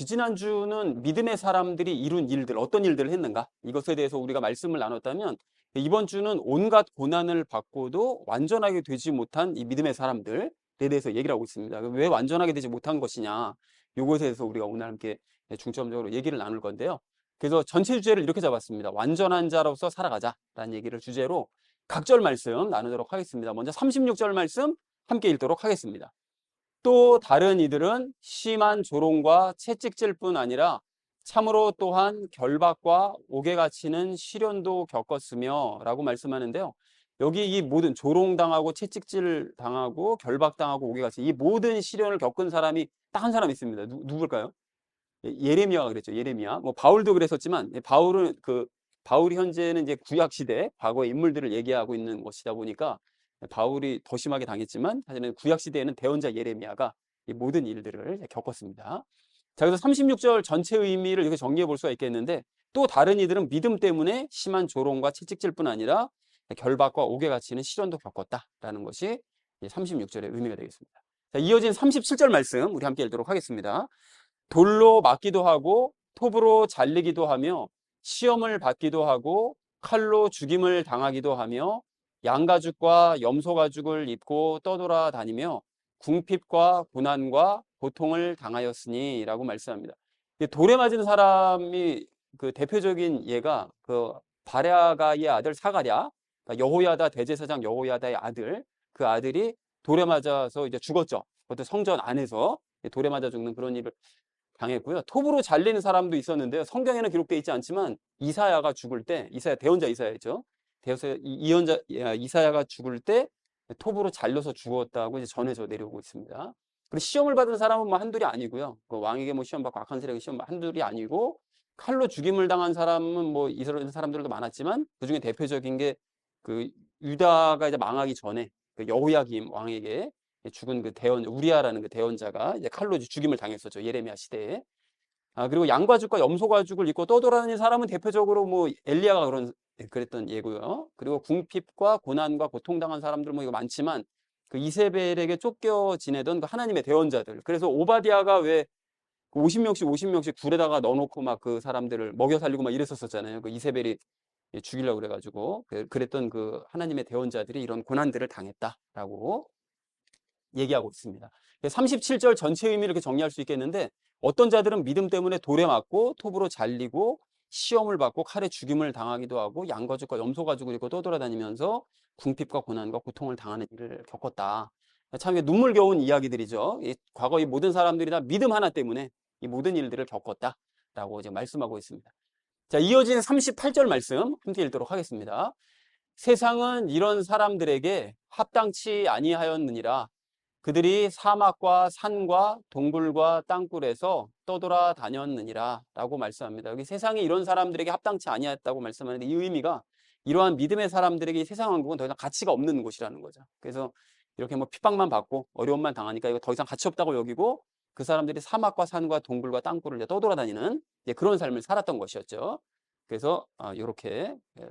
지지난주는 믿음의 사람들이 이룬 일들, 어떤 일들을 했는가? 이것에 대해서 우리가 말씀을 나눴다면 이번 주는 온갖 고난을 받고도 완전하게 되지 못한 이 믿음의 사람들에 대해서 얘기를 하고 있습니다. 왜 완전하게 되지 못한 것이냐? 이것에 대해서 우리가 오늘 함께 중점적으로 얘기를 나눌 건데요. 그래서 전체 주제를 이렇게 잡았습니다. 완전한 자로서 살아가자라는 얘기를 주제로 각절 말씀 나누도록 하겠습니다. 먼저 36절 말씀 함께 읽도록 하겠습니다. 또 다른 이들은 심한 조롱과 채찍질 뿐 아니라 참으로 또한 결박과 옥에 갇히는 시련도 겪었으며 라고 말씀하는데요. 여기 이 모든 조롱당하고 채찍질 당하고 결박당하고 옥에 갇힌 이 모든 시련을 겪은 사람이 딱 한 사람 있습니다. 누, 누굴까요? 예, 예레미야가 그랬죠. 예레미야. 뭐 바울도 그랬었지만 예, 바울은 그 바울이 현재는 이제 구약 시대 과거의 인물들을 얘기하고 있는 것이다 보니까 바울이 더 심하게 당했지만 사실은 구약 시대에는 대언자 예레미야가 이 모든 일들을 겪었습니다. 자, 그래서 36절 전체 의미를 이렇게 정리해 볼 수가 있겠는데 또 다른 이들은 믿음 때문에 심한 조롱과 채찍질 뿐 아니라 결박과 옥에 갇히는 시련도 겪었다라는 것이 36절의 의미가 되겠습니다. 자, 이어진 37절 말씀 우리 함께 읽도록 하겠습니다. 돌로 맞기도 하고 톱으로 잘리기도 하며 시험을 받기도 하고 칼로 죽임을 당하기도 하며 양가죽과 염소가죽을 입고 떠돌아 다니며 궁핍과 고난과 고통을 당하였으니 라고 말씀합니다. 돌에 맞은 사람이 그 대표적인 예가 그 바랴가의 아들 사가랴, 그러니까 여호야다 대제사장 여호야다의 아들, 그 아들이 돌에 맞아서 이제 죽었죠. 그것도 성전 안에서 돌에 맞아 죽는 그런 일을 당했고요. 톱으로 잘리는 사람도 있었는데요. 성경에는 기록되어 있지 않지만 이사야가 죽을 때, 이사야 대원자 이사야죠. 대서 이언자 이사야가 죽을 때 톱으로 잘려서 죽었다고 이제 전해져 내려오고 있습니다. 그리고 시험을 받은 사람은 뭐 한둘이 아니고요. 그 왕에게 뭐 시험 받고 악한 세력에 시험 한둘이 아니고 칼로 죽임을 당한 사람은 뭐 이스라엘 사람들도 많았지만 그 중에 대표적인 게 그 유다가 이제 망하기 전에 그 여호야김 왕에게 죽은 그 대원 우리아라는 그 대원자가 이제 칼로 죽임을 당했었죠 예레미야 시대에. 아 그리고 양과죽과 염소가죽을 입고 떠돌아다니는 사람은 대표적으로 뭐 엘리야가 그런 그랬던 예고요. 그리고 궁핍과 고난과 고통당한 사람들 뭐 이거 많지만 그 이세벨에게 쫓겨 지내던 그 하나님의 대원자들. 그래서 오바디아가 왜 50명씩 50명씩 굴에다가 넣어놓고 막 그 사람들을 먹여 살리고 막 이랬었잖아요. 그 이세벨이 죽이려고 그래가지고 그랬던 그 하나님의 대원자들이 이런 고난들을 당했다라고 얘기하고 있습니다. 37절 전체 의미를 이렇게 정리할 수 있겠는데 어떤 자들은 믿음 때문에 돌에 맞고 톱으로 잘리고 시험을 받고 칼에 죽임을 당하기도 하고 양가죽과 염소 가죽을 입고 떠돌아다니면서 궁핍과 고난과 고통을 당하는 일을 겪었다. 참 눈물겨운 이야기들이죠. 이 과거 이 모든 사람들이 다 믿음 하나 때문에 이 모든 일들을 겪었다라고 이제 말씀하고 있습니다. 자, 이어진 38절 말씀 함께 읽도록 하겠습니다. 세상은 이런 사람들에게 합당치 아니하였느니라 그들이 사막과 산과 동굴과 땅굴에서 떠돌아 다녔느니라 라고 말씀합니다. 여기 세상에 이런 사람들에게 합당치 아니했다고 말씀하는데 이 의미가 이러한 믿음의 사람들에게 세상 왕국은 더 이상 가치가 없는 곳이라는 거죠. 그래서 이렇게 뭐 핍박만 받고 어려움만 당하니까 이거 더 이상 가치 없다고 여기고 그 사람들이 사막과 산과 동굴과 땅굴을 떠돌아다니는 그런 삶을 살았던 것이었죠. 그래서 이렇게 어,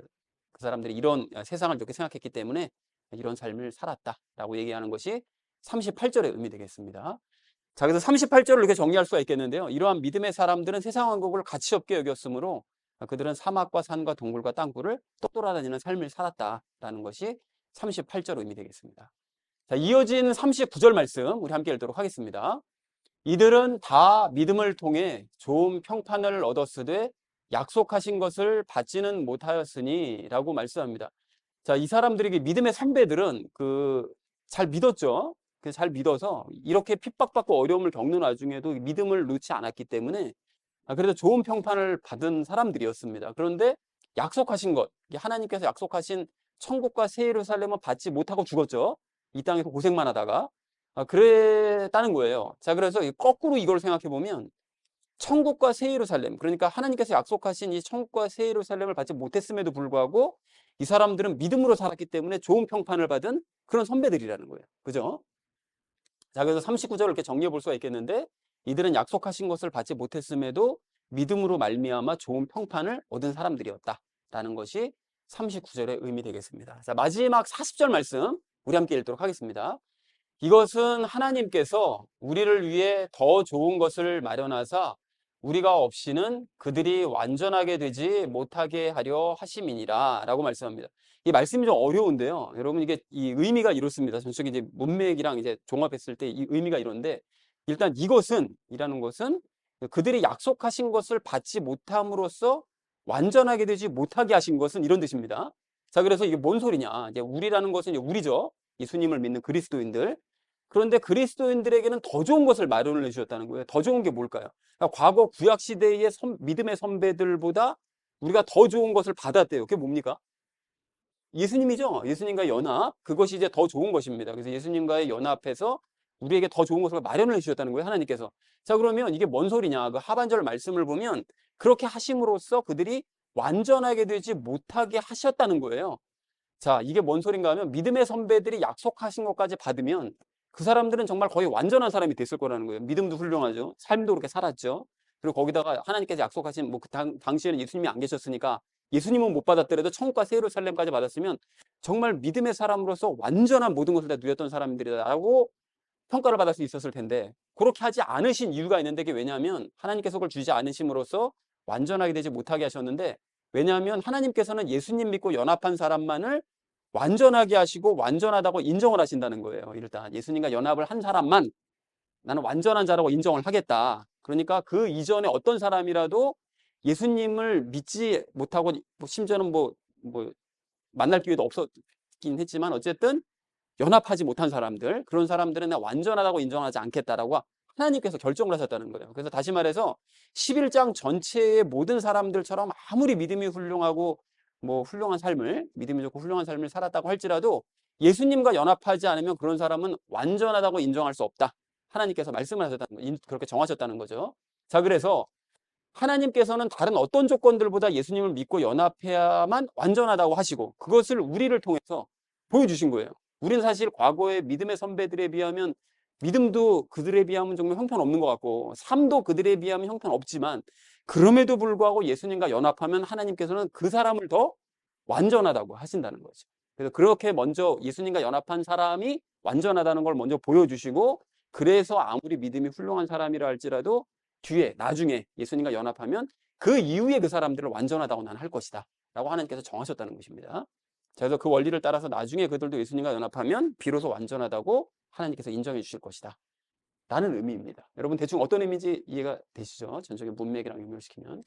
그 사람들이 이런 아, 세상을 이렇게 생각했기 때문에 이런 삶을 살았다라고 얘기하는 것이 38절의 의미 되겠습니다. 자, 그래서 38절을 이렇게 정리할 수가 있겠는데요. 이러한 믿음의 사람들은 세상 왕국을 가치 없게 여겼으므로 그들은 사막과 산과 동굴과 땅굴을 떠돌아다니는 삶을 살았다라는 것이 38절 의미 되겠습니다. 자, 이어진 39절 말씀 우리 함께 읽도록 하겠습니다. 이들은 다 믿음을 통해 좋은 평판을 얻었으되 약속하신 것을 받지는 못하였으니 라고 말씀합니다. 자, 이 사람들에게 믿음의 선배들은 그 잘 믿었죠. 잘 믿어서 이렇게 핍박받고 어려움을 겪는 와중에도 믿음을 놓지 않았기 때문에 아, 그래서 좋은 평판을 받은 사람들이었습니다. 그런데 약속하신 것, 하나님께서 약속하신 천국과 새 예루살렘은 받지 못하고 죽었죠. 이 땅에서 고생만 하다가 아, 그랬다는 거예요. 자, 그래서 거꾸로 이걸 생각해 보면 천국과 새 예루살렘, 그러니까 하나님께서 약속하신 이 천국과 새 예루살렘을 받지 못했음에도 불구하고 이 사람들은 믿음으로 살았기 때문에 좋은 평판을 받은 그런 선배들이라는 거예요. 그죠? 자, 그래서 39절을 이렇게 정리해 볼 수가 있겠는데 이들은 약속하신 것을 받지 못했음에도 믿음으로 말미암아 좋은 평판을 얻은 사람들이었다라는 것이 39절의 의미 되겠습니다. 자, 마지막 40절 말씀 우리 함께 읽도록 하겠습니다. 이것은 하나님께서 우리를 위해 더 좋은 것을 마련하사 우리가 없이는 그들이 완전하게 되지 못하게 하려 하심이니라 라고 말씀합니다. 이 말씀이 좀 어려운데요. 여러분 이게 이 의미가 이렇습니다. 전적인 이제 문맥이랑 이제 종합했을 때 이 의미가 이런데 일단 이것은 이라는 것은 그들이 약속하신 것을 받지 못함으로써 완전하게 되지 못하게 하신 것은 이런 뜻입니다. 자, 그래서 이게 뭔 소리냐? 이제 우리라는 것은 이제 우리죠. 예수님을 믿는 그리스도인들. 그런데 그리스도인들에게는 더 좋은 것을 마련을 해주셨다는 거예요. 더 좋은 게 뭘까요? 그러니까 과거 구약 시대의 선- 믿음의 선배들보다 우리가 더 좋은 것을 받았대요. 그게 뭡니까? 예수님이죠. 예수님과 연합. 그것이 이제 더 좋은 것입니다. 그래서 예수님과의 연합해서 우리에게 더 좋은 것을 마련을 해주셨다는 거예요. 하나님께서. 자, 그러면 이게 뭔 소리냐? 그 하반절 말씀을 보면 그렇게 하심으로써 그들이 완전하게 되지 못하게 하셨다는 거예요. 자, 이게 뭔 소린가 하면 믿음의 선배들이 약속하신 것까지 받으면 그 사람들은 정말 거의 완전한 사람이 됐을 거라는 거예요. 믿음도 훌륭하죠. 삶도 그렇게 살았죠. 그리고 거기다가 하나님께서 약속하신 뭐 그 당시에는 예수님이 안 계셨으니까 예수님은 못 받았더라도 천국과 새 예루살렘까지 받았으면 정말 믿음의 사람으로서 완전한 모든 것을 다 누렸던 사람들이라고 평가를 받을 수 있었을 텐데 그렇게 하지 않으신 이유가 있는데 그게 왜냐하면 하나님께서 그걸 주지 않으심으로써 완전하게 되지 못하게 하셨는데 왜냐하면 하나님께서는 예수님 믿고 연합한 사람만을 완전하게 하시고 완전하다고 인정을 하신다는 거예요. 일단 예수님과 연합을 한 사람만 나는 완전한 자라고 인정을 하겠다. 그러니까 그 이전에 어떤 사람이라도 예수님을 믿지 못하고 뭐 심지어는 뭐, 뭐 만날 기회도 없었긴 했지만 어쨌든 연합하지 못한 사람들 그런 사람들은 내가 완전하다고 인정하지 않겠다라고 하나님께서 결정을 하셨다는 거예요. 그래서 다시 말해서 11장 전체의 모든 사람들처럼 아무리 믿음이 훌륭하고 뭐 훌륭한 삶을 믿음이 좋고 훌륭한 삶을 살았다고 할지라도 예수님과 연합하지 않으면 그런 사람은 완전하다고 인정할 수 없다. 하나님께서 말씀을 하셨다는 거, 그렇게 정하셨다는 거죠. 자, 그래서 하나님께서는 다른 어떤 조건들보다 예수님을 믿고 연합해야만 완전하다고 하시고 그것을 우리를 통해서 보여주신 거예요. 우리는 사실 과거의 믿음의 선배들에 비하면 믿음도 그들에 비하면 정말 형편없는 것 같고 삶도 그들에 비하면 형편없지만 그럼에도 불구하고 예수님과 연합하면 하나님께서는 그 사람을 더 완전하다고 하신다는 거죠. 그래서 그렇게 먼저 예수님과 연합한 사람이 완전하다는 걸 먼저 보여주시고 그래서 아무리 믿음이 훌륭한 사람이라 할지라도 뒤에 나중에 예수님과 연합하면 그 이후에 그 사람들을 완전하다고 난할 것이다 라고 하나님께서 정하셨다는 것입니다. 자, 그래서 그 원리를 따라서 나중에 그들도 예수님과 연합하면 비로소 완전하다고 하나님께서 인정해 주실 것이다. 라는 의미입니다. 여러분 대충 어떤 의미인지 이해가 되시죠? 전적인 문맥이랑 연결시키면.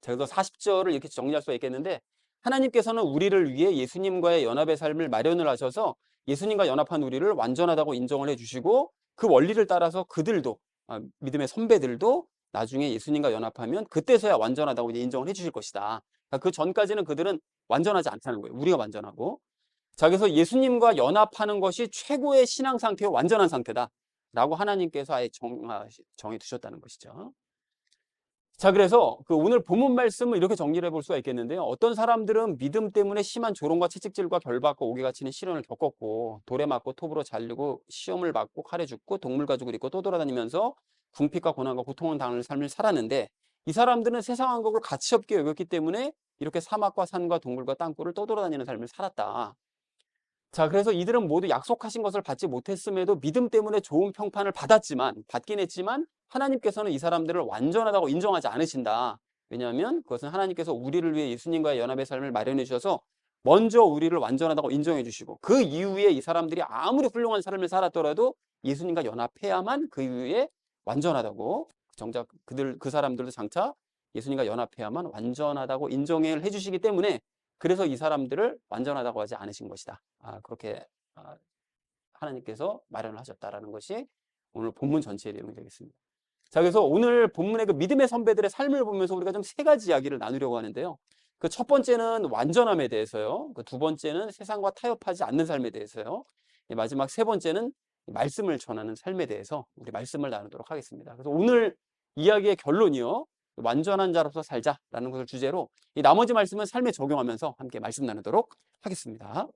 자, 그래서 40절을 이렇게 정리할 수가 있겠는데 하나님께서는 우리를 위해 예수님과의 연합의 삶을 마련을 하셔서 예수님과 연합한 우리를 완전하다고 인정을 해주시고 그 원리를 따라서 그들도 아, 믿음의 선배들도 나중에 예수님과 연합하면 그때서야 완전하다고 인정을 해주실 것이다. 그러니까 그 전까지는 그들은 완전하지 않다는 거예요. 우리가 완전하고. 자, 그래서 예수님과 연합하는 것이 최고의 신앙 상태요 완전한 상태다. 라고 하나님께서 아예 정, 정해 두셨다는 것이죠. 자, 그래서 그 오늘 본문 말씀을 이렇게 정리를 해볼 수가 있겠는데요. 어떤 사람들은 믿음 때문에 심한 조롱과 채찍질과 결박과 옥에 갇히는 시련을 겪었고, 돌에 맞고 톱으로 잘리고, 시험을 받고, 칼에 죽고, 동물 가죽을 입고 또 돌아다니면서 궁핍과 고난과 고통을 당하는 삶을 살았는데, 이 사람들은 세상 한국을 가치 없게 여겼기 때문에 이렇게 사막과 산과 동물과 땅굴을 떠돌아다니는 삶을 살았다. 자, 그래서 이들은 모두 약속하신 것을 받지 못했음에도 믿음 때문에 좋은 평판을 받았지만, 받긴 했지만, 하나님께서는 이 사람들을 완전하다고 인정하지 않으신다. 왜냐하면 그것은 하나님께서 우리를 위해 예수님과의 연합의 삶을 마련해 주셔서 먼저 우리를 완전하다고 인정해 주시고 그 이후에 이 사람들이 아무리 훌륭한 삶을 살았더라도 예수님과 연합해야만 그 이후에 완전하다고 정작 그들 그 사람들도 장차 예수님과 연합해야만 완전하다고 인정을 해 주시기 때문에 그래서 이 사람들을 완전하다고 하지 않으신 것이다. 아, 그렇게 아, 하나님께서 마련을 하셨다라는 것이 오늘 본문 전체의 내용이 되겠습니다. 자, 그래서 오늘 본문의 그 믿음의 선배들의 삶을 보면서 우리가 좀 세 가지 이야기를 나누려고 하는데요. 그 첫 번째는 완전함에 대해서요. 그 두 번째는 세상과 타협하지 않는 삶에 대해서요. 마지막 세 번째는 말씀을 전하는 삶에 대해서 우리 말씀을 나누도록 하겠습니다. 그래서 오늘 이야기의 결론이요. 완전한 자로서 살자라는 것을 주제로 이 나머지 말씀은 삶에 적용하면서 함께 말씀 나누도록 하겠습니다.